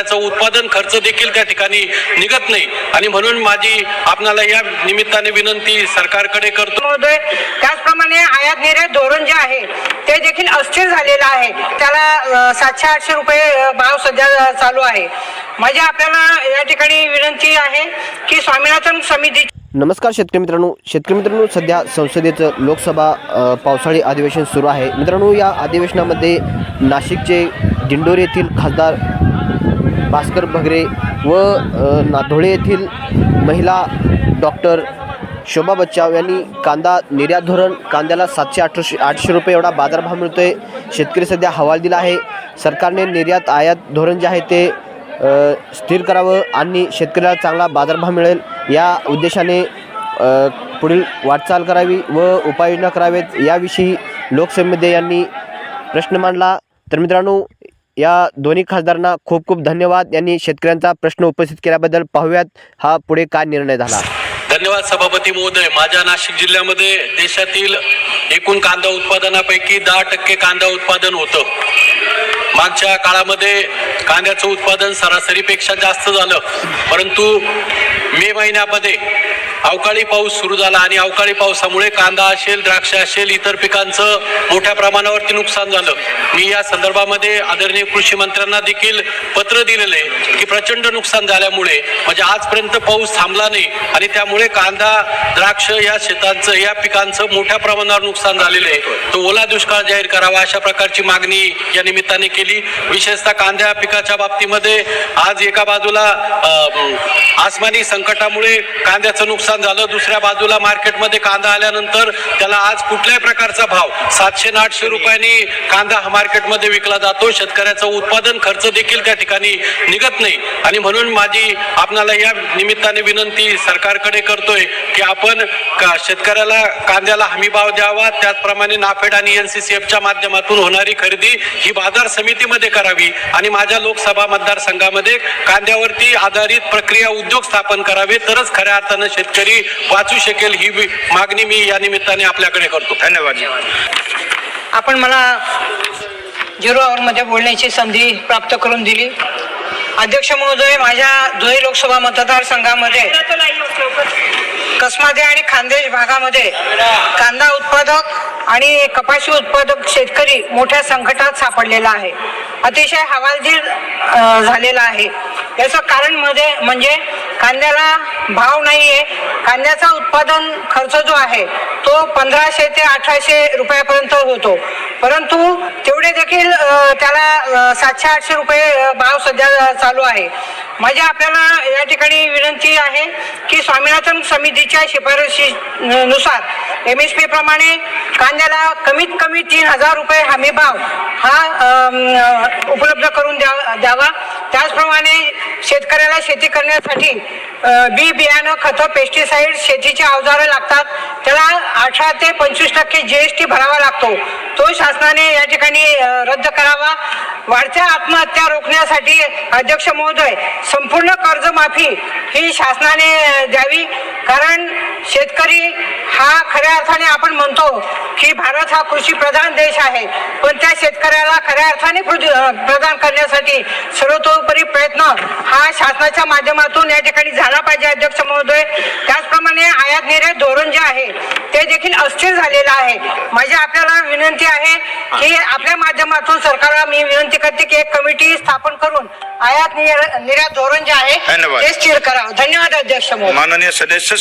शेतकऱ्याचं उत्पादन खर्च देखील त्या ठिकाणी निघत नाही. आणि म्हणून माझी आपणाला या निमित्ताने विनंती सरकारकडे करतो. त्याचप्रमाणे आयात निर्यात धोरण जे आहे ते देखील अस्थिर झालेलं आहे. त्याला सातशे आठशे रुपये भाव सध्या चालू आहे. माझी आपल्याला या ठिकाणी विनंती आहे की स्वामीनाथन समिती नमस्कार शेतकरी मित्रांनो. शेतकरी मित्रांनो सध्या संसदेचं लोकसभा पावसाळी अधिवेशन सुरू आहे. मित्रांनो या अधिवेशनामध्ये नाशिकचे दिंडोरी येथील खासदार भास्कर भगरे व नाधोळे येथील महिला डॉक्टर शोभा बच्चाव यांनी कांदा निर्यात धोरण कांद्याला सातशे आठशे आठशे रुपये एवढा बाजारभाव मिळतो आहे शेतकरी सध्या हवाल दिला आहे. सरकारने निर्यात आयात धोरण जे आहे ते स्थिर करावं आणि शेतकऱ्याला चांगला बाजारभाव मिळेल. या उद्देशाने पुढील वाटचाल करावी व उपाययोजना करावेत. याविषयी लोकसभेमध्ये यांनी प्रश्न मांडला. तर मित्रांनो या दोन्ही खासदारांना खूप खूप धन्यवाद. यांनी शेतकऱ्यांचा प्रश्न उपस्थित केल्याबद्दल पाहूयात. हा पुढे काय निर्णय झाला? धन्यवाद सभापती महोदय. माझ्या नाशिक जिल्ह्यामध्ये देशातील एकूण कांदा उत्पादनापैकी दहा टक्के कांदा उत्पादन होतं. मागच्या काळामध्ये कांद्याचं उत्पादन सरासरीपेक्षा जास्त झालं. परंतु मे महिन्यामध्ये अवकाळी पाऊस सुरू झाला आणि अवकाळी पावसामुळे कांदा असेल द्राक्ष असेल इतर पिकांचं मोठ्या प्रमाणावरती नुकसान झालं. मी या संदर्भामध्ये आदरणीय कृषी मंत्र्यांना देखील पत्र दिलेलं आहे की प्रचंड नुकसान झाल्यामुळे म्हणजे आजपर्यंत पाऊस थांबला नाही आणि त्यामुळे कांदा द्राक्ष या शेतांचं या पिकांचं मोठ्या प्रमाणावर नुकसान झालेलं आहे. तो ओला दुष्काळ जाहीर करावा अशा प्रकारची मागणी या निमित्ताने केली. विशेषतः कांद्या पिकाच्या बाबतीमध्ये आज एका बाजूला आसमानी संकटामुळे कांद्याचं नुकसान झालं. दुसऱ्या बाजूला मार्केटमध्ये कांदा आल्यानंतर त्याला आज कुठल्याही प्रकारचा भाव? सातशे आठशे रुपयांनी कांदा हा मार्केटमध्ये विकला जातो. शेतकऱ्याचा उत्पादन खर्च देखील त्या ठिकाणी निघत नाही. आणि म्हणून माझी आपणाला या निमित्ताने विनंती सरकारकडे करतोय की आपण का- शेतकऱ्याला कांद्याला हमी भाव द्यावा. त्याचप्रमाणे नाफेड आणि एन सी सी एफच्या माध्यमातून होणारी खरेदी ही बाजार समितीमध्ये करावी. आणि माझ्या लोकसभा मतदारसंघामध्ये कांद्यावरती आधारित प्रक्रिया उद्योग स्थापन करावे तरच खऱ्या अर्थानं शेतकरी वाचू शकेल ही मागणी मी या निमित्ताने आपल्याकडे करतो. धन्यवाद. आपण मला झिरो आवरमध्ये बोलण्याची संधी प्राप्त करून दिली. अध्यक्ष महोदय माझ्या धुळे लोकसभा मतदारसंघामध्ये कसमादे आणि खानदेश भागामध्ये कांदा उत्पादक आणि कपाशी उत्पादक शेतकरी मोठ्या संकटात सापडलेला आहे. अतिशय हवालदिल झालेला आहे. याचं कारण मध्ये म्हणजे कांद्याला भाव नाहीये. कांद्याचा उत्पादन खर्च जो आहे तो पंधराशे ते अठराशे रुपयापर्यंत होतो. परंतु तेवढे देखील त्याला सातशे आठशे रुपये भाव सध्या चालू आहे. माझ्या आपल्याला या ठिकाणी विनंती आहे की स्वामीनाथन समितीच्या शिफारशी नुसार एम एस पी प्रमाणे कांद्याला कमीत कमी तीन हजार रुपये हमी भाव हा उपलब्ध करून द्या द्यावा. त्याचप्रमाणे शेतकऱ्याला शेती करण्यासाठी बी बियाणं खतं पेस्टिसाईड शेतीची अवजारं लागतात. त्याला अठरा ते पंचवीस टक्के जी एस टी भरावा लागतो. तो शासनाने या ठिकाणी रद्द करावा. वाढत्या आत्महत्या रोखण्यासाठी अध्यक्ष महोदय संपूर्ण कर्जमाफी ही शासनाने द्यावी. कारण शेतकरी हा खऱ्या अर्थाने आपण म्हणतो की भारत हा कृषी प्रधान देश आहे. पण त्या शेतकऱ्याला खऱ्या अर्थाने प्रदान करण्यासाठी सर्वतोपरी प्रयत्न हा शासनाच्या माध्यमातून या ठिकाणी झाला पाहिजे अध्यक्ष महोदय. त्याचप्रमाणे आयात निर्यात धोरण जे आहे ते देखील अस्थिर झालेलं आहे. माझी आपल्याला विनंती आहे की आपल्या माध्यमातून सरकारला मी विनंती करते की एक कमिटी स्थापन करून आयात निर्या- निर्यात धोरण जे आहे. ते स्थिर करावं. धन्यवाद अध्यक्ष माननीय सदस्य